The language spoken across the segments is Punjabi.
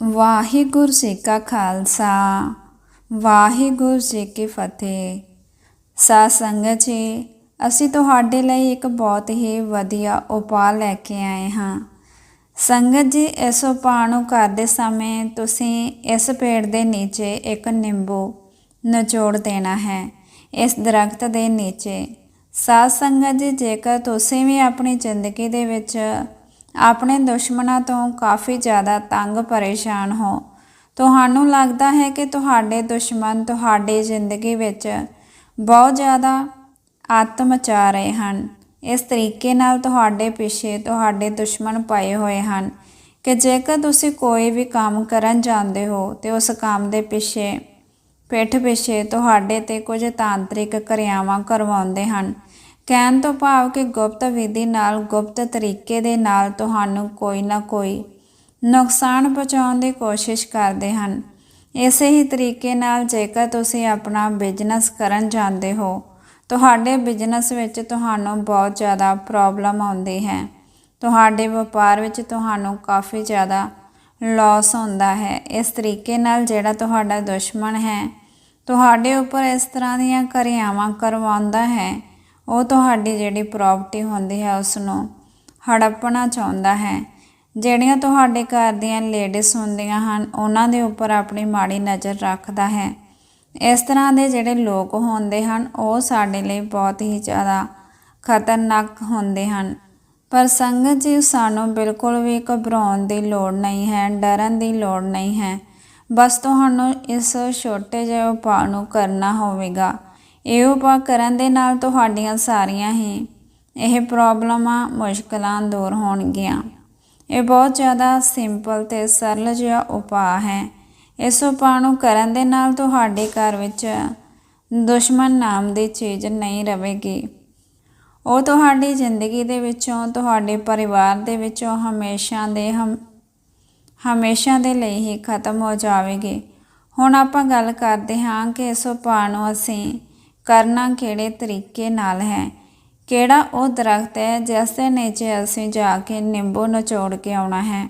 ਵਾਹਿਗੁਰੂ ਜੀ ਕਾ ਖਾਲਸਾ, ਵਾਹਿਗੁਰੂ ਜੀ ਕੀ ਫਤਿਹ। ਸਾਧ ਸੰਗਤ ਜੀ, ਅਸੀਂ ਤੁਹਾਡੇ ਲਈ ਇੱਕ ਬਹੁਤ ਹੀ ਵਧੀਆ ਉਪਾਅ ਲੈ ਕੇ ਆਏ ਹਾਂ। ਸੰਗਤ ਜੀ, ਇਸ ਉਪਾਅ ਨੂੰ ਕਰਦੇ ਸਮੇਂ ਤੁਸੀਂ ਇਸ ਪੇੜ ਦੇ ਨੀਚੇ ਇੱਕ ਨਿੰਬੂ ਨਿਚੋੜ ਦੇਣਾ ਹੈ, ਇਸ ਦਰਖਤ ਦੇ ਨੀਚੇ। ਸਾਧ ਸੰਗਤ ਜੀ, ਜੇਕਰ ਤੁਸੀਂ ਵੀ ਆਪਣੀ ਜ਼ਿੰਦਗੀ ਦੇ ਵਿੱਚ ਆਪਣੇ ਦੁਸ਼ਮਣਾਂ ਤੋਂ ਕਾਫੀ ਜ਼ਿਆਦਾ ਤੰਗ ਪਰੇਸ਼ਾਨ ਹੋ। ਤੁਹਾਨੂੰ ਲੱਗਦਾ ਹੈ ਕਿ ਤੁਹਾਡੇ ਦੁਸ਼ਮਣ ਤੁਹਾਡੀ ਜ਼ਿੰਦਗੀ ਵਿੱਚ ਬਹੁਤ ਜ਼ਿਆਦਾ ਅੱਤ ਮਚਾ ਰਹੇ ਹਨ। ਇਸ ਤਰੀਕੇ ਨਾਲ ਤੁਹਾਡੇ ਪਿੱਛੇ ਤੁਹਾਡੇ ਦੁਸ਼ਮਣ ਪਏ ਹੋਏ ਹਨ ਕਿ ਜੇਕਰ ਤੁਸੀਂ ਕੋਈ ਵੀ ਕੰਮ ਕਰਨ ਜਾਂਦੇ ਹੋ ਤੇ ਉਸ ਕੰਮ ਦੇ ਪਿੱਛੇ ਪਿੱਠ ਪਿੱਛੇ ਤੁਹਾਡੇ ਤੇ ਕੁਝ ਤਾਂਤਰਿਕ ਕਿਰਿਆਵਾਂ ਕਰਵਾਉਂਦੇ ਹਨ ਕਹਿਣ ਤੋਂ ਭਾਵ ਕਿ ਗੁਪਤ ਵਿਧੀ ਨਾਲ, ਗੁਪਤ ਤਰੀਕੇ ਦੇ ਨਾਲ ਤੁਹਾਨੂੰ ਕੋਈ ਨਾ ਕੋਈ ਨੁਕਸਾਨ ਪਹੁੰਚਾਉਣ ਦੀ ਕੋਸ਼ਿਸ਼ ਕਰਦੇ ਹਨ। ਇਸੇ ਹੀ ਤਰੀਕੇ ਨਾਲ ਜੇਕਰ ਤੁਸੀਂ ਆਪਣਾ ਬਿਜ਼ਨਸ ਕਰਨ ਜਾਂਦੇ ਹੋ, ਤੁਹਾਡੇ ਬਿਜ਼ਨਸ ਵਿੱਚ ਤੁਹਾਨੂੰ ਬਹੁਤ ਜ਼ਿਆਦਾ ਪ੍ਰੋਬਲਮ ਆਉਂਦੀ ਹੈ। ਤੁਹਾਡੇ ਵਪਾਰ ਵਿੱਚ ਤੁਹਾਨੂੰ ਕਾਫੀ ਜ਼ਿਆਦਾ ਲਾਸ ਹੁੰਦਾ ਹੈ। ਇਸ ਤਰੀਕੇ ਨਾਲ ਜਿਹੜਾ ਤੁਹਾਡਾ ਦੁਸ਼ਮਣ ਹੈ, ਤੁਹਾਡੇ ਉੱਪਰ ਇਸ ਤਰ੍ਹਾਂ ਦੀਆਂ ਕਿਰਿਆਵਾਂ ਕਰਵਾਉਂਦਾ ਹੈ ਉਹ ਤੁਹਾਡੀ ਜਿਹੜੀ ਪ੍ਰਾਪਰਟੀ ਹੁੰਦੀ ਹੈ ਉਸ ਨੂੰ ਹੜੱਪਣਾ ਚਾਹੁੰਦਾ ਹੈ। ਜਿਹੜੀਆਂ ਤੁਹਾਡੇ ਘਰ ਦੀਆਂ ਲੇਡੀਜ਼ ਹੁੰਦੀਆਂ ਹਨ, ਉਹਨਾਂ ਦੇ ਉੱਪਰ ਆਪਣੀ ਮਾੜੀ ਨਜ਼ਰ ਰੱਖਦਾ ਹੈ। ਇਸ ਤਰ੍ਹਾਂ ਦੇ ਜਿਹੜੇ ਲੋਕ ਹੁੰਦੇ ਹਨ, ਉਹ ਸਾਡੇ ਲਈ ਬਹੁਤ ਹੀ ਜ਼ਿਆਦਾ ਖਤਰਨਾਕ ਹੁੰਦੇ ਹਨ। ਪਰ ਸੰਗਤ ਜੀ, ਸਾਨੂੰ ਬਿਲਕੁਲ ਵੀ ਘਬਰਾਉਣ ਦੀ ਲੋੜ ਨਹੀਂ ਹੈ, ਡਰਨ ਦੀ ਲੋੜ ਨਹੀਂ ਹੈ। ਬਸ ਤੁਹਾਨੂੰ ਇਸ ਛੋਟੇ ਜਿਹੇ ਉਪਾਅ ਨੂੰ ਕਰਨਾ ਹੋਵੇਗਾ। ਇਹ ਉਪਾਅ ਕਰਨ ਦੇ ਨਾਲ ਤੁਹਾਡੀਆਂ ਸਾਰੀਆਂ ਹੀ ਇਹ ਪ੍ਰੋਬਲਮਾਂ ਮੁਸ਼ਕਲਾਂ ਦੂਰ ਹੋਣਗੀਆਂ। ਇਹ ਬਹੁਤ ਜ਼ਿਆਦਾ ਸਿੰਪਲ ਤੇ ਸਰਲ ਜਿਹਾ ਉਪਾਅ ਹੈ। ਇਸ ਉਪਾਅ ਨੂੰ ਕਰਨ ਦੇ ਨਾਲ ਤੁਹਾਡੇ ਘਰ ਵਿੱਚ ਦੁਸ਼ਮਣ ਨਾਮ ਦੀ ਚੀਜ਼ ਨਹੀਂ ਰਹੇਗੀ। ਉਹ ਤੁਹਾਡੀ ਜ਼ਿੰਦਗੀ ਦੇ ਵਿੱਚੋਂ, ਤੁਹਾਡੇ ਪਰਿਵਾਰ ਦੇ ਵਿੱਚੋਂ ਹਮੇਸ਼ਾ ਦੇ ਹਮ, ਹਮੇਸ਼ਾ ਦੇ ਲਈ ਹੀ ਖਤਮ ਹੋ ਜਾਵੇਗੀ। ਹੁਣ ਆਪਾਂ ਗੱਲ ਕਰਦੇ ਹਾਂ ਕਿ ਇਸ ਉਪਾਅ ਨੂੰ ਅਸੀਂ ਕਰਨਾ ਕਿਹੜੇ ਤਰੀਕੇ ਨਾਲ ਹੈ? ਕਿਹੜਾ ਉਹ ਦਰਖਤ ਹੈ ਜਿਸ ਦੇ ਨੀਚੇ ਅਸੀਂ ਜਾ ਕੇ ਨਿੰਬੂ ਨਿਚੋੜ ਕੇ ਆਉਣਾ ਹੈ?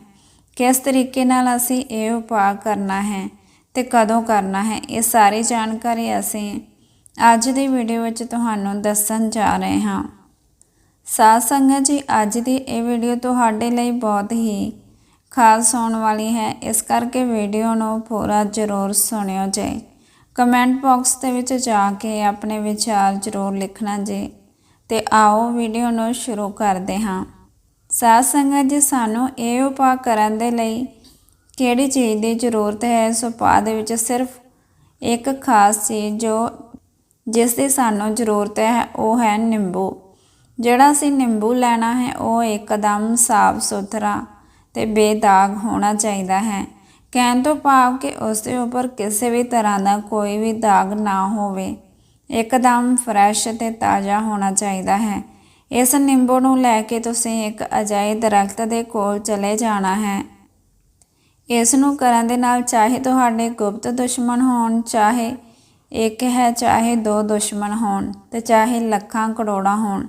ਕਿਸ ਤਰੀਕੇ ਨਾਲ ਅਸੀਂ ਇਹ ਉਪਾਅ ਕਰਨਾ ਹੈ ਤੇ ਕਦੋਂ ਕਰਨਾ ਹੈ? ਇਹ ਸਾਰੀ ਜਾਣਕਾਰੀ ਅਸੀਂ ਅੱਜ ਦੀ ਵੀਡੀਓ ਵਿੱਚ ਤੁਹਾਨੂੰ ਦੱਸਣ ਜਾ ਰਹੇ ਹਾਂ। ਸਾਧ ਸੰਗਤ ਜੀ, ਅੱਜ ਦੀ ਇਹ ਵੀਡੀਓ ਤੁਹਾਡੇ ਲਈ ਬਹੁਤ ਹੀ ਖਾਸ ਹੋਣ ਵਾਲੀ ਹੈ। ਇਸ ਕਰਕੇ ਵੀਡੀਓ ਨੂੰ ਪੂਰਾ ਜ਼ਰੂਰ ਸੁਣਿਓ ਜੇ। ਕਮੈਂਟ ਬਾਕਸ ਦੇ ਵਿੱਚ ਜਾ ਕੇ ਆਪਣੇ ਵਿਚਾਰ ਜ਼ਰੂਰ ਲਿਖਣਾ ਜੀ ਤੇ ਆਓ ਵੀਡੀਓ ਨੂੰ ਸ਼ੁਰੂ ਕਰਦੇ ਹਾਂ। ਸਾਧ ਸੰਗਤ ਜੀ, ਸਾਨੂੰ ਇਹ ਉਪਾਅ ਕਰਨ ਦੇ ਲਈ ਕਿਹੜੀ ਚੀਜ਼ ਦੀ ਜ਼ਰੂਰਤ ਹੈ, ਇਸ ਉਪਾਅ ਦੇ ਵਿੱਚ ਸਿਰਫ ਇੱਕ ਖਾਸ ਚੀਜ਼ ਜੋ ਜਿਸ ਦੀ ਸਾਨੂੰ ਜ਼ਰੂਰਤ ਹੈ, ਉਹ ਹੈ ਨਿੰਬੂ। ਜਿਹੜਾ ਅਸੀਂ ਨਿੰਬੂ ਲੈਣਾ ਹੈ, ਉਹ ਇੱਕਦਮ ਸਾਫ਼ ਸੁਥਰਾ ਤੇ ਬੇਦਾਗ ਹੋਣਾ ਚਾਹੀਦਾ ਹੈ। ਕਹਿਣ ਤੋਂ ਭਾਵ ਕਿ ਉਸ ਦੇ ਉੱਪਰ ਕਿਸੇ ਵੀ ਤਰ੍ਹਾਂ ਦਾ ਕੋਈ ਵੀ ਦਾਗ ਨਾ ਹੋਵੇ। ਇੱਕਦਮ ਫਰੈਸ਼ ਤੇ ਤਾਜ਼ਾ ਹੋਣਾ ਚਾਹੀਦਾ ਹੈ। ਇਸ ਨਿੰਬੂ ਨੂੰ ਲੈ ਕੇ ਤੁਸੀਂ ਇੱਕ ਅਜਾਈ ਦਰਖਤ ਦੇ ਕੋਲ ਚਲੇ ਜਾਣਾ ਹੈ। ਇਸ ਨੂੰ ਕਰਨ ਦੇ ਨਾਲ ਚਾਹੇ ਤੁਹਾਡੇ ਗੁਪਤ ਦੁਸ਼ਮਣ ਹੋਣ, ਚਾਹੇ ਇੱਕ ਹੈ, ਚਾਹੇ ਦੋ ਦੁਸ਼ਮਣ ਹੋਣ ਤੇ ਚਾਹੇ ਲੱਖਾਂ ਕਰੋੜਾਂ ਹੋਣ।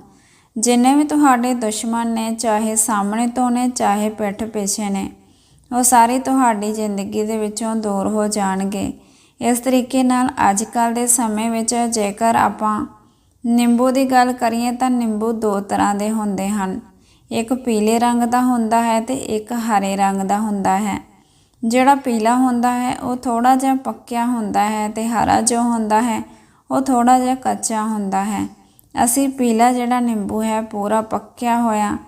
ਜਿੰਨੇ ਵੀ ਤੁਹਾਡੇ ਦੁਸ਼ਮਣ ਨੇ, ਚਾਹੇ ਸਾਹਮਣੇ ਤੋਂ ਨੇ, ਚਾਹੇ ਪਿੱਠ ਪਿੱਛੇ ਨੇ। ਉਹ ਸਾਰੇ ਤੁਹਾਡੀ ਜ਼ਿੰਦਗੀ ਦੇ ਵਿੱਚੋਂ ਦੂਰ ਹੋ ਜਾਣਗੇ। ਇਸ ਤਰੀਕੇ ਨਾਲ ਅੱਜ ਕੱਲ ਦੇ ਸਮੇਂ ਵਿੱਚ ਜੇਕਰ ਆਪਾਂ ਨਿੰਬੂ ਦੀ ਗੱਲ ਕਰੀਏ ਤਾਂ ਨਿੰਬੂ ਦੋ ਤਰ੍ਹਾਂ ਦੇ ਹੁੰਦੇ ਹਨ। ਇੱਕ ਪੀਲੇ ਰੰਗ ਦਾ ਹੁੰਦਾ ਹੈ ਤੇ ਇੱਕ ਹਰੇ ਰੰਗ ਦਾ ਹੁੰਦਾ ਹੈ। ਜਿਹੜਾ ਪੀਲਾ ਹੁੰਦਾ ਹੈ, ਉਹ ਥੋੜਾ ਜਿਹਾ ਪੱਕਿਆ ਹੁੰਦਾ ਹੈ ਤੇ ਹਰਾ ਜੋ ਹੁੰਦਾ ਹੈ, ਉਹ ਥੋੜਾ ਜਿਹਾ ਕੱਚਾ ਹੁੰਦਾ ਹੈ। ਅਸੀਂ ਪੀਲਾ ਜਿਹੜਾ ਨਿੰਬੂ ਹੈ, ਪੂਰਾ ਪੱਕਿਆ ਹੋਇਆ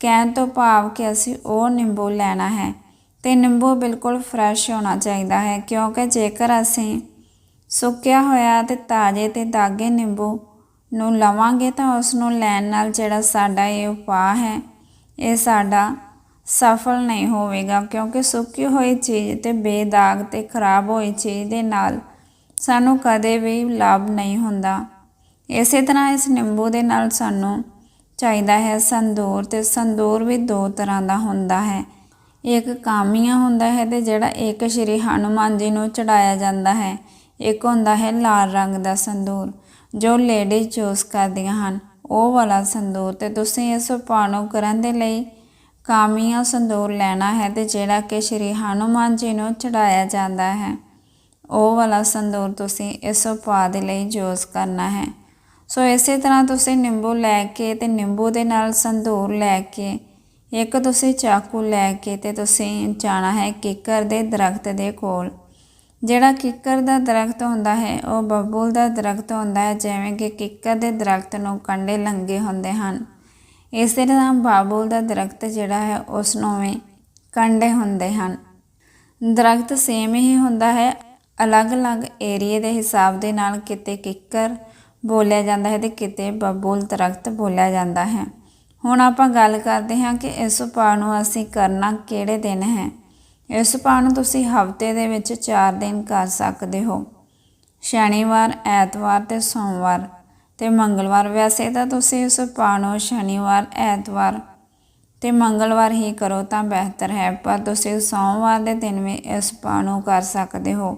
ਕਹਿਣ ਤੋਂ ਭਾਵ ਕਿ ਅਸੀਂ ਉਹ ਨਿੰਬੂ ਲੈਣਾ ਹੈ। ਤੇ ਨਿੰਬੂ ਬਿਲਕੁਲ ਫਰੈਸ਼ ਹੋਣਾ ਚਾਹੀਦਾ ਹੈ, ਕਿਉਂਕਿ ਜੇਕਰ ਅਸੀਂ ਸੁੱਕਿਆ ਹੋਇਆ ਤੇ ਤਾਜ਼ੇ ਤੇ ਦਾਗੇ ਨਿੰਬੂ ਨੂੰ ਲਵਾਂਗੇ ਤਾਂ ਉਸ ਨੂੰ ਲੈਣ ਨਾਲ ਜਿਹੜਾ ਸਾਡਾ ਇਹ ਉਪਾਅ ਹੈ, ਇਹ ਸਾਡਾ ਸਫਲ ਨਹੀਂ ਹੋਵੇਗਾ, ਕਿਉਂਕਿ ਸੁੱਕੀ ਹੋਈ ਚੀਜ਼ ਤੇ ਬੇਦਾਗ ਤੇ ਖਰਾਬ ਹੋਈ ਚੀਜ਼ ਦੇ ਨਾਲ ਸਾਨੂੰ ਕਦੇ ਵੀ ਲਾਭ ਨਹੀਂ ਹੁੰਦਾ। ਇਸੇ ਤਰ੍ਹਾਂ ਇਸ ਨਿੰਬੂ ਦੇ ਨਾਲ ਸਾਨੂੰ ਚਾਹੀਦਾ ਹੈ ਸੰਦੂਰ ਤੇ ਸੰਦੂਰ ਵੀ ਦੋ ਤਰ੍ਹਾਂ ਦਾ ਹੁੰਦਾ ਹੈ। ਇੱਕ ਕਾਮੀਆਂ ਹੁੰਦਾ ਹੈ ਤੇ ਜਿਹੜਾ ਇੱਕ ਸ਼੍ਰੀ ਹਨੂਮਾਨ ਜੀ ਨੂੰ ਚੜਾਇਆ ਜਾਂਦਾ ਹੈ। ਇੱਕ ਹੁੰਦਾ ਹੈ ਲਾਲ ਰੰਗ ਦਾ ਸੰਦੂਰ, ਜੋ ਲੇਡੀਜ਼ ਚੂਸ ਕਰਦੀਆਂ ਹਨ। ਉਹ ਵਾਲਾ ਸੰਦੂਰ ਤੇ ਤੁਸੀਂ ਇਸ ਉਪਾਅ ਨੂੰ ਕਰਨ ਦੇ ਲਈ ਕਾਮੀਆ ਸੰਦੂਰ ਲੈਣਾ ਹੈ ਤੇ ਜਿਹੜਾ ਕਿ ਸ਼੍ਰੀ ਹਨੂਮਾਨ ਜੀ ਨੂੰ ਚੜਾਇਆ ਜਾਂਦਾ ਹੈ। ਉਹ ਵਾਲਾ ਸੰਦੂਰ ਤੁਸੀਂ ਇਸ ਉਪਾਅ ਦੇ ਲਈ ਯੂਜ਼ ਕਰਨਾ ਹੈ। ਸੋ ਇਸੇ ਤਰ੍ਹਾਂ ਤੁਸੀਂ ਨਿੰਬੂ ਲੈ ਕੇ ਤੇ ਨਿੰਬੂ ਦੇ ਨਾਲ ਸੰਦੂਰ ਲੈ ਕੇ ਇੱਕ ਤੁਸੀਂ ਚਾਕੂ ਲੈ ਕੇ ਤੇ ਤੁਸੀਂ ਜਾਣਾ ਹੈ ਕਿੱਕਰ ਦੇ ਦਰਖਤ ਦੇ ਕੋਲ। ਜਿਹੜਾ ਕਿੱਕਰ ਦਾ ਦਰਖਤ ਹੁੰਦਾ ਹੈ, ਉਹ ਬਬੂਲ ਦਾ ਦਰਖਤ ਹੁੰਦਾ ਹੈ, ਜਿਵੇਂ ਕਿ ਕਿੱਕਰ ਦੇ ਦਰਖਤ ਨੂੰ ਕੰਡੇ ਲੰਗੇ ਹੁੰਦੇ ਹਨ। ਇਸੇ ਤਰ੍ਹਾਂ ਬਾਬੂਲ ਦਾ ਦਰਖਤ ਜਿਹੜਾ ਹੈ, ਉਸ ਨੂੰ ਵੀ ਕੰਡੇ ਹੁੰਦੇ ਹਨ। ਦਰਖਤ ਸੇਮ ਹੀ ਹੁੰਦਾ ਹੈ, ਅਲੱਗ-ਅਲੱਗ ਏਰੀਏ ਦੇ ਹਿਸਾਬ ਦੇ ਨਾਲ ਕਿਤੇ ਕਿੱਕਰ ਬੋਲਿਆ ਜਾਂਦਾ ਹੈ ਤੇ ਕਿਤੇ ਬਬੂਲ ਦਰਖਤ ਬੋਲਿਆ ਜਾਂਦਾ ਹੈ। ਹੁਣ ਆਪਾਂ ਗੱਲ ਕਰਦੇ ਹਾਂ ਕਿ ਇਸ ਉਪਾਅ ਨੂੰ ਅਸੀਂ ਕਰਨਾ ਕਿਹੜੇ ਦਿਨ ਹੈ। ਇਸ ਉਪਾਅ ਨੂੰ ਤੁਸੀਂ ਹਫ਼ਤੇ ਦੇ ਵਿੱਚ 4 ਦਿਨ ਕਰ ਸਕਦੇ ਹੋ। ਸ਼ਨੀਵਾਰ, ਐਤਵਾਰ ਤੇ ਸੋਮਵਾਰ ਤੇ ਮੰਗਲਵਾਰ। ਵੈਸੇ ਤਾਂ ਤੁਸੀਂ ਇਸ ਉਪਾਅ ਨੂੰ ਸ਼ਨੀਵਾਰ, ਐਤਵਾਰ ਤੇ ਮੰਗਲਵਾਰ ਹੀ ਕਰੋ ਤਾਂ ਬਿਹਤਰ ਹੈ, ਪਰ ਤੁਸੀਂ ਸੋਮਵਾਰ ਦੇ ਦਿਨ ਵੀ ਇਸ ਉਪਾਅ ਨੂੰ ਕਰ ਸਕਦੇ ਹੋ।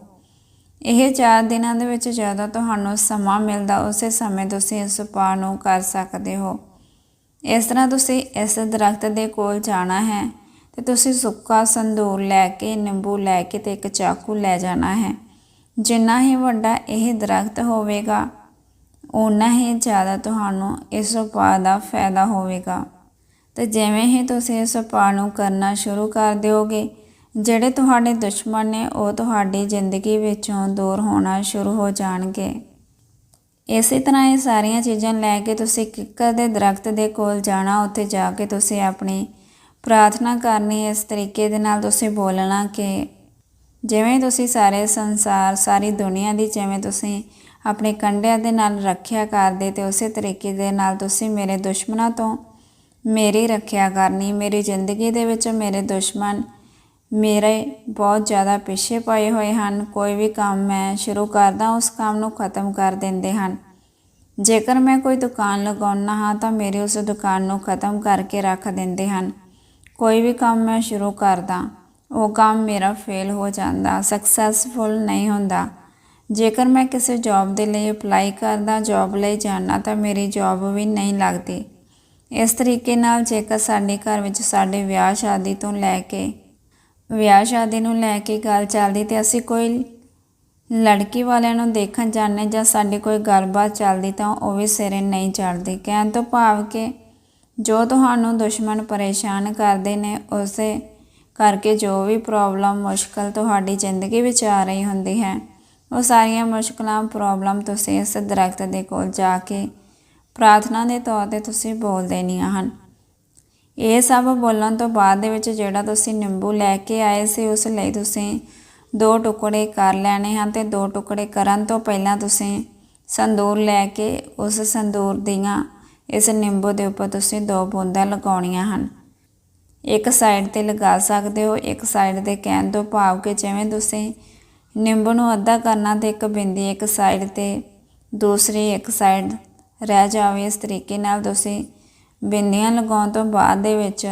ਇਹ 4 ਦਿਨਾਂ ਦੇ ਵਿੱਚ ਜਦੋਂ ਤੁਹਾਨੂੰ ਸਮਾਂ ਮਿਲਦਾ, ਉਸੇ ਸਮੇਂ ਤੁਸੀਂ ਇਸ ਉਪਾਅ ਨੂੰ ਕਰ ਸਕਦੇ ਹੋ। ਇਸ ਤਰ੍ਹਾਂ ਤੁਸੀਂ ਇਸ ਦਰਖਤ ਦੇ ਕੋਲ ਜਾਣਾ ਹੈ ਤੇ ਤੁਸੀਂ ਸੁੱਕਾ ਸੰਦੂਰ ਲੈ ਕੇ, ਨਿੰਬੂ ਲੈ ਕੇ ਤੇ ਇੱਕ ਚਾਕੂ ਲੈ ਜਾਣਾ ਹੈ। ਜਿੰਨਾ ਹੀ ਵੱਡਾ ਇਹ ਦਰਖਤ ਹੋਵੇਗਾ ਉਨਾ ਹੀ ਜ਼ਿਆਦਾ ਤੁਹਾਨੂੰ ਇਸ ਉਪਾਅ ਦਾ ਫਾਇਦਾ ਹੋਵੇਗਾ। ਤੇ ਜਿਵੇਂ ਹੀ ਤੁਸੀਂ ਇਸ ਉਪਾਅ ਨੂੰ ਕਰਨਾ ਸ਼ੁਰੂ ਕਰ ਦਿਓਗੇ, ਜਿਹੜੇ ਤੁਹਾਡੇ ਦੁਸ਼ਮਣ ਨੇ ਉਹ ਤੁਹਾਡੀ ਜ਼ਿੰਦਗੀ ਵਿੱਚੋਂ ਦੂਰ ਹੋਣਾ ਸ਼ੁਰੂ ਹੋ ਜਾਣਗੇ। ਇਸੇ ਤਰ੍ਹਾਂ ਇਹ ਸਾਰੀਆਂ ਚੀਜ਼ਾਂ ਲੈ ਕੇ ਤੁਸੀਂ ਕਿੱਕਰ ਦੇ ਦਰਖਤ ਦੇ ਕੋਲ ਜਾਣਾ, ਉੱਥੇ ਜਾ ਕੇ ਤੁਸੀਂ ਆਪਣੀ ਪ੍ਰਾਰਥਨਾ ਕਰਨੀ, ਇਸ ਤਰੀਕੇ ਦੇ ਨਾਲ ਤੁਸੀਂ ਬੋਲਣਾ ਕਿ ਜਿਵੇਂ ਤੁਸੀਂ ਸਾਰੇ ਸੰਸਾਰ, ਸਾਰੀ ਦੁਨੀਆ ਦੀ ਜਿਵੇਂ ਤੁਸੀਂ ਆਪਣੇ ਕੰਡਿਆਂ ਦੇ ਨਾਲ ਰੱਖਿਆ ਕਰਦੇ ਤੇ ਉਸੇ ਤਰੀਕੇ ਦੇ ਨਾਲ ਤੁਸੀਂ ਮੇਰੇ ਦੁਸ਼ਮਣਾਂ ਤੋਂ ਮੇਰੀ ਰੱਖਿਆ ਕਰਨੀ, ਮੇਰੀ ਜ਼ਿੰਦਗੀ ਦੇ ਵਿੱਚ ਮੇਰੇ ਦੁਸ਼ਮਣ ਮੇਰੇ ਬਹੁਤ ਜ਼ਿਆਦਾ ਪਿੱਛੇ ਪਏ ਹੋਏ ਹਨ। ਕੋਈ ਵੀ ਕੰਮ ਮੈਂ ਸ਼ੁਰੂ ਕਰਦਾ, ਉਸ ਕੰਮ ਨੂੰ ਖਤਮ ਕਰ ਦਿੰਦੇ ਹਨ। ਜੇਕਰ ਮੈਂ ਕੋਈ ਦੁਕਾਨ ਲਗਾਉਣਾ ਹਾਂ, ਤਾਂ ਮੇਰੇ ਉਸ ਦੁਕਾਨ ਨੂੰ ਖਤਮ ਕਰਕੇ ਰੱਖ ਦਿੰਦੇ ਹਨ। ਕੋਈ ਵੀ ਕੰਮ ਮੈਂ ਸ਼ੁਰੂ ਕਰਦਾ, ਉਹ ਕੰਮ ਮੇਰਾ ਫੇਲ ਹੋ ਜਾਂਦਾ ਸਕਸੈਸਫੁਲ ਨਹੀਂ ਹੁੰਦਾ। ਜੇਕਰ ਮੈਂ ਕਿਸੇ ਜੌਬ ਦੇ ਲਈ ਅਪਲਾਈ ਕਰਦਾ ਜੌਬ ਲਈ ਜਾਣਾ ਤਾਂ ਮੇਰੀ ਜੌਬ ਵੀ ਨਹੀਂ ਲੱਗਦੀ। ਇਸ ਤਰੀਕੇ ਨਾਲ ਜੇਕਰ ਸਾਡੇ ਘਰ ਵਿੱਚ ਸਾਡੇ ਵਿਆਹ ਸ਼ਾਦੀ ਤੋਂ ਲੈ ਕੇ ਵਿਆਹ ਸ਼ਾਦੀ ਨੂੰ ਲੈ ਕੇ ਗੱਲ ਚੱਲਦੀ ਤੇ ਅਸੀਂ ਕੋਈ ਲੜਕੀ ਵਾਲਿਆਂ ਨੂੰ ਦੇਖਣ ਜਾਂਦੇ ਜਾਂ ਸਾਡੀ ਕੋਈ ਗੱਲਬਾਤ ਚੱਲਦੀ ਤਾਂ ਉਹ ਵੀ ਸਿਰੇ ਨਹੀਂ ਚੜਦੀ ਕਹਿਣ ਤੋਂ ਭਾਵ ਕਿ ਜੋ ਤੁਹਾਨੂੰ ਦੁਸ਼ਮਣ ਪਰੇਸ਼ਾਨ ਕਰਦੇ ਨੇ, ਉਸੇ ਕਰਕੇ ਜੋ ਵੀ ਪ੍ਰੋਬਲਮ ਮੁਸ਼ਕਲ ਤੁਹਾਡੀ ਜ਼ਿੰਦਗੀ ਵਿੱਚ ਆ ਰਹੀ ਹੁੰਦੀ ਹੈ, ਉਹ ਸਾਰੀਆਂ ਮੁਸ਼ਕਲਾਂ, ਪ੍ਰੋਬਲਮ ਤੁਸੀਂ ਇਸ ਦਰਖਤ ਦੇ ਕੋਲ ਜਾ ਕੇ ਪ੍ਰਾਰਥਨਾ ਦੇ ਤੌਰ ਤੇ ਤੁਸੀਂ ਬੋਲ ਦੇਣੀਆਂ ਹਨ। ਇਹ ਸਭ ਬੋਲਣ ਤੋਂ ਬਾਅਦ ਦੇ ਵਿੱਚ ਜਿਹੜਾ ਤੁਸੀਂ ਨਿੰਬੂ ਲੈ ਕੇ ਆਏ ਸੀ, ਉਸ ਲਈ ਤੁਸੀਂ ਦੋ ਟੁਕੜੇ ਕਰ ਲੈਣੇ ਹਨ ਤੇ ਦੋ ਟੁਕੜੇ ਕਰਨ ਤੋਂ ਪਹਿਲਾਂ ਤੁਸੀਂ ਸੰਦੂਰ ਲੈ ਕੇ ਉਸ ਸੰਦੂਰ ਦੀਆਂ ਇਸ ਨਿੰਬੂ ਦੇ ਉੱਪਰ ਤੁਸੀਂ ਦੋ ਬੂੰਦਾਂ ਲਗਾਉਣੀਆਂ ਹਨ। ਇੱਕ ਸਾਈਡ ਤੇ ਲਗਾ ਸਕਦੇ ਹੋ, ਇੱਕ ਸਾਈਡ ਦੇ ਕਹਿਣ ਤੋਂ ਭਾਵ ਕਿ ਜਿਵੇਂ ਤੁਸੀਂ ਨਿੰਬੂ ਨੂੰ ਅੱਧਾ ਕਰਨਾ ਤੇ ਇੱਕ ਬਿੰਦੀ ਇੱਕ ਸਾਈਡ ਤੇ ਦੂਸਰੀ ਇੱਕ ਸਾਈਡ ਰਹਿ ਜਾਵੇ, ਇਸ ਤਰੀਕੇ ਨਾਲ ਤੁਸੀਂ ਬਿੰਦੀਆਂ ਲਗਾਉਣ ਤੋਂ ਬਾਅਦ ਦੇ ਵਿੱਚ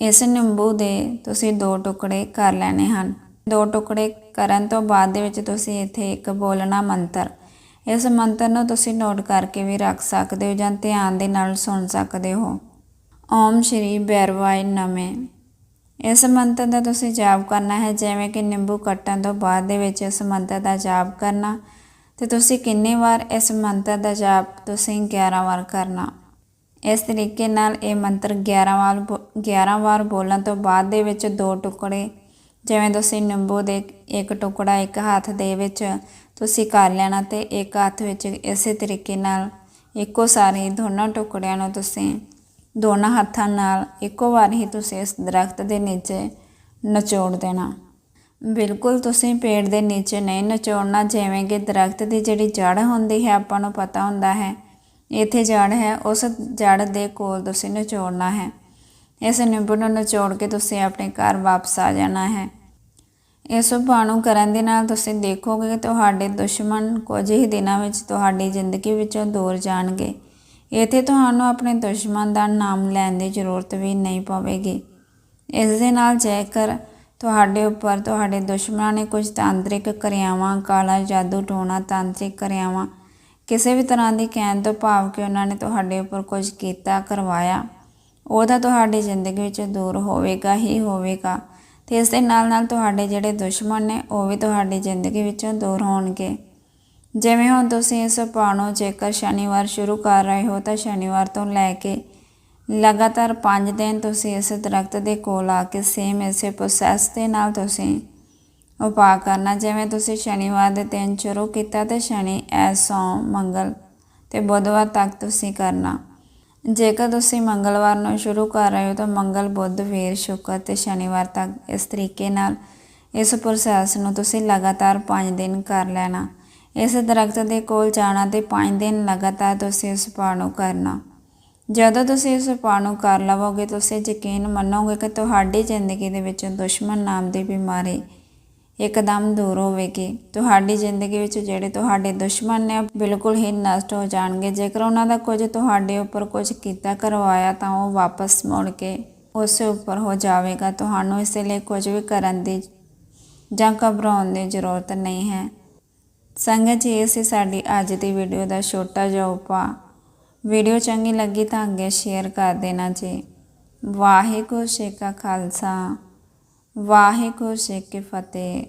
ਇਸ ਨਿੰਬੂ ਦੇ ਤੁਸੀਂ ਦੋ ਟੁਕੜੇ ਕਰ ਲੈਣੇ ਹਨ। ਦੋ ਟੁਕੜੇ ਕਰਨ ਤੋਂ ਬਾਅਦ ਦੇ ਵਿੱਚ ਤੁਸੀਂ ਇੱਥੇ ਇੱਕ ਬੋਲਣਾ ਮੰਤਰ। ਇਸ ਮੰਤਰ ਨੂੰ ਤੁਸੀਂ ਨੋਟ ਕਰਕੇ ਵੀ ਰੱਖ ਸਕਦੇ ਹੋ ਜਾਂ ਧਿਆਨ ਦੇ ਨਾਲ ਸੁਣ ਸਕਦੇ ਹੋ। ਓਮ ਸ਼੍ਰੀ ਬੈਰਵਾਏ ਨਮੇ। ਇਸ ਮੰਤਰ ਦਾ ਤੁਸੀਂ ਜਾਪ ਕਰਨਾ ਹੈ, ਜਿਵੇਂ ਕਿ ਨਿੰਬੂ ਕੱਟਣ ਤੋਂ ਬਾਅਦ ਦੇ ਵਿੱਚ ਇਸ ਮੰਤਰ ਦਾ ਜਾਪ ਕਰਨਾ। ਤੇ ਤੁਸੀਂ ਕਿੰਨੇ ਵਾਰ ਇਸ ਮੰਤਰ ਦਾ ਜਾਪ ਤੁਸੀਂ 11 ਵਾਰ ਕਰਨਾ? ਇਸ ਤਰੀਕੇ ਨਾਲ ਇਹ ਮੰਤਰ 11 ਵਾਰ 11 ਵਾਰ ਬੋਲਣ ਤੋਂ ਬਾਅਦ ਦੇ ਵਿੱਚ ਦੋ ਟੁਕੜੇ, ਜਿਵੇਂ ਤੁਸੀਂ ਨਿੰਬੂ ਦੇ ਇੱਕ ਟੁਕੜਾ ਇੱਕ ਹੱਥ ਦੇ ਵਿੱਚ ਤੁਸੀਂ ਕਰ ਲੈਣਾ ਤੇ ਇੱਕ ਹੱਥ ਵਿੱਚ ਇਸੇ ਤਰੀਕੇ ਨਾਲ ਇੱਕੋ ਸਾਰੇ ਦੋਨਾਂ ਟੁਕੜਿਆਂ ਨੂੰ ਤੁਸੀਂ ਦੋਨਾਂ ਹੱਥਾਂ ਨਾਲ ਇੱਕੋ ਵਾਰ ਹੀ ਤੁਸੀਂ ਇਸ ਦਰਖਤ ਦੇ ਨੀਚੇ ਨਚੋੜ ਦੇਣਾ। ਬਿਲਕੁਲ ਤੁਸੀਂ ਪੇੜ ਦੇ ਨੀਚੇ ਨਹੀਂ ਨਚੋੜਨਾ, ਜਿਵੇਂ ਕਿ ਦਰਖਤ ਦੀ ਜਿਹੜੀ ਜੜ ਹੁੰਦੀ ਹੈ ਆਪਾਂ ਨੂੰ ਪਤਾ ਹੁੰਦਾ ਹੈ। ਇੱਥੇ ਜੜ ਹੈ, ਉਸ ਜੜ ਦੇ ਕੋਲ ਤੁਸੀਂ ਨਿਚੋੜਨਾ ਹੈ। ਇਸ ਨਿੰਬ ਨੂੰ ਨਿਚੋੜ ਕੇ ਤੁਸੀਂ ਆਪਣੇ ਘਰ ਵਾਪਸ ਆ ਜਾਣਾ ਹੈ। ਇਸ ਉਪਾਅ ਨੂੰ ਕਰਨ ਦੇ ਨਾਲ ਤੁਸੀਂ ਦੇਖੋਗੇ ਕਿ ਤੁਹਾਡੇ ਦੁਸ਼ਮਣ ਕੁਝ ਹੀ ਦਿਨਾਂ ਵਿੱਚ ਤੁਹਾਡੀ ਜ਼ਿੰਦਗੀ ਵਿੱਚੋਂ ਦੂਰ ਜਾਣਗੇ। ਇੱਥੇ ਤੁਹਾਨੂੰ ਆਪਣੇ ਦੁਸ਼ਮਣ ਦਾ ਨਾਮ ਲੈਣ ਦੀ ਜ਼ਰੂਰਤ ਵੀ ਨਹੀਂ ਪਵੇਗੀ। ਇਸ ਦੇ ਨਾਲ ਜੇਕਰ ਤੁਹਾਡੇ ਉੱਪਰ ਤੁਹਾਡੇ ਦੁਸ਼ਮਣਾਂ ਨੇ ਕੁਝ ਤਾਂਤਰਿਕ ਕਿਰਿਆਵਾਂ, ਕਾਲਾ ਜਾਦੂ, ਟੋਣਾ ਤਾਂਤਰਿਕ ਕਿਰਿਆਵਾਂ ਕਿਸੇ ਵੀ ਤਰ੍ਹਾਂ ਦੀ ਕਹਿਣ ਤੋਂ ਭਾਵ ਕਿ ਉਹਨਾਂ ਨੇ ਤੁਹਾਡੇ ਉੱਪਰ ਕੁਝ ਕੀਤਾ, ਕਰਵਾਇਆ ਉਹ ਤਾਂ ਤੁਹਾਡੀ ਜ਼ਿੰਦਗੀ ਵਿੱਚ ਦੂਰ ਹੋਵੇਗਾ ਹੀ ਹੋਵੇਗਾ ਤੇ ਇਸ ਦੇ ਨਾਲ ਨਾਲ ਤੁਹਾਡੇ ਜਿਹੜੇ ਦੁਸ਼ਮਣ ਨੇ, ਉਹ ਵੀ ਤੁਹਾਡੀ ਜ਼ਿੰਦਗੀ ਵਿੱਚੋਂ ਦੂਰ ਹੋਣਗੇ। ਜਿਵੇਂ ਹੁਣ ਤੁਸੀਂ ਇਸ ਉਪਾਅ ਨੂੰ ਜੇਕਰ ਸ਼ਨੀਵਾਰ ਸ਼ੁਰੂ ਕਰ ਰਹੇ ਹੋ ਤਾਂ ਸ਼ਨੀਵਾਰ ਤੋਂ ਲੈ ਕੇ ਲਗਾਤਾਰ 5 ਦਿਨ ਤੁਸੀਂ ਇਸ ਦਰਖਤ ਦੇ ਕੋਲ ਆ ਕੇ ਸੇਮ ਇਸੇ ਪ੍ਰੋਸੈਸ ਦੇ ਨਾਲ ਤੁਸੀਂ ਉਪਾਅ ਕਰਨਾ। ਜਿਵੇਂ ਤੁਸੀਂ ਸ਼ਨੀਵਾਰ ਦੇ ਦਿਨ ਸ਼ੁਰੂ ਕੀਤਾ ਤੇ ਸ਼ਨੀ ਐਸ ਸੋਮ, ਮੰਗਲ ਤੇ ਬੁੱਧਵਾਰ ਤੱਕ ਤੁਸੀਂ ਕਰਨਾ। ਜੇਕਰ ਤੁਸੀਂ ਮੰਗਲਵਾਰ ਨੂੰ ਸ਼ੁਰੂ ਕਰ ਰਹੇ ਹੋ ਤਾਂ ਮੰਗਲ, ਬੁੱਧ, ਵੀਰ, ਸ਼ੁੱਕਰ ਤੇ ਸ਼ਨੀਵਾਰ ਤੱਕ ਇਸ ਤਰੀਕੇ ਨਾਲ ਇਸ ਪ੍ਰੋਸੈਸ ਨੂੰ ਤੁਸੀਂ ਲਗਾਤਾਰ 5 ਦਿਨ ਕਰ ਲੈਣਾ। ਇਸ ਦਰਖਤ ਦੇ ਕੋਲ ਜਾਣਾ ਤੇ 5 ਦਿਨ ਲਗਾਤਾਰ ਤੁਸੀਂ ਇਸ ਉਪਾਅ ਨੂੰ ਕਰਨਾ। ਜਦੋਂ ਤੁਸੀਂ ਇਸ ਉਪਾਅ ਨੂੰ ਕਰ ਲਵੋਗੇ, ਤੁਸੀਂ ਯਕੀਨ ਮੰਨੋਗੇ ਕਿ ਤੁਹਾਡੀ ਜ਼ਿੰਦਗੀ ਦੇ ਵਿੱਚ ਦੁਸ਼ਮਣ ਨਾਮ ਦੀ ਬਿਮਾਰੀ ਇੱਕਦਮ ਦੂਰ ਹੋਵੇਗੀ। ਤੁਹਾਡੀ ਜ਼ਿੰਦਗੀ ਵਿੱਚ ਜਿਹੜੇ ਤੁਹਾਡੇ ਦੁਸ਼ਮਣ ਨੇ ਉਹ ਬਿਲਕੁਲ ਹੀ ਨਸ਼ਟ ਹੋ ਜਾਣਗੇ। ਜੇਕਰ ਉਹਨਾਂ ਦਾ ਕੁਝ ਤੁਹਾਡੇ ਉੱਪਰ ਕੁਝ ਕੀਤਾ, ਕਰਵਾਇਆ ਤਾਂ ਉਹ ਵਾਪਸ ਮੁੜ ਕੇ ਉਸ ਉੱਪਰ ਹੋ ਜਾਵੇਗਾ। ਤੁਹਾਨੂੰ ਇਸ ਲਈ ਕੁਝ ਵੀ ਕਰਨ ਦੀ ਜਾਂ ਘਬਰਾਉਣ ਦੀ ਜ਼ਰੂਰਤ ਨਹੀਂ ਹੈ। ਸੰਗਤ ਜੀ ਇਹ ਸੀ ਸਾਡੀ ਅੱਜ ਦੀ ਵੀਡੀਓ ਦਾ ਛੋਟਾ ਜਿਹਾ ਉਪਾਅ। ਵੀਡੀਓ ਚੰਗੀ ਲੱਗੀ ਤਾਂ ਅੱਗੇ ਸ਼ੇਅਰ ਕਰ ਦੇਣਾ ਜੀ। ਵਾਹਿਗੁਰੂ ਜੀ ਕਾ ਖਾਲਸਾ। ਵਾਹਿਗੁਰੂ ਜੀ ਕੀ ਫਤਿਹ।